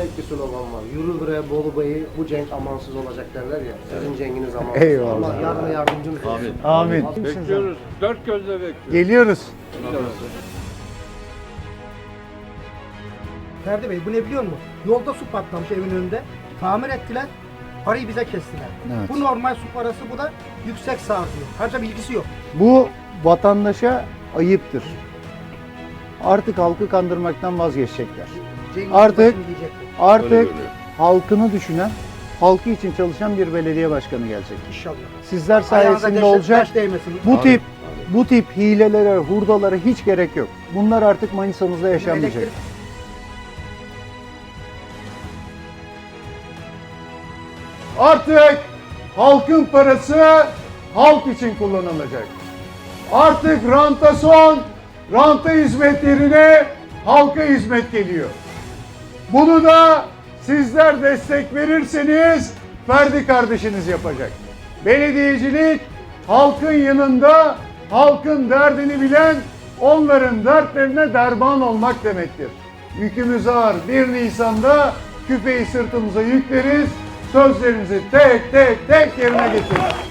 tek bir slogan var. Yürü bre Bolu Bey'i bu cenk amansız olacak derler ya. Sizin cenginiz amansız. Eyvallah. Allah yarına yardımcınız olsun. Amin. Bekliyoruz. Dört gözle bekliyoruz. Geliyoruz. Ferdi Bey bu ne biliyor musun? Yolda su patlamış evin önünde. Tamir ettiler. Parayı bize kestiler. Evet. Bu normal su parası bu da yüksek sarfıyor. Harca bilgisi yok. Bu vatandaşa ayıptır. Artık halkı kandırmaktan vazgeçecekler. Cengiz Artık- diyecek bu. Artık halkını düşünen, halkı için çalışan bir belediye başkanı gelecek. İnşallah. Sizler sayesinde olacak. Bu tip bu tip hilelere, hurdalara hiç gerek yok. Bunlar artık Manisa'mızda yaşanmayacak. Elektrik- Artık halkın parası halk için kullanılacak. Artık ranta son, ranta hizmet yerine halka hizmet geliyor. Bunu da sizler destek verirseniz Ferdi kardeşiniz yapacak. Belediyecilik halkın yanında, halkın derdini bilen, onların dertlerine derman olmak demektir. Yükümüz ağır. 1 Nisan'da küpeyi sırtımıza yükleriz. Sözlerinizi tek tek tek yerine getiririz.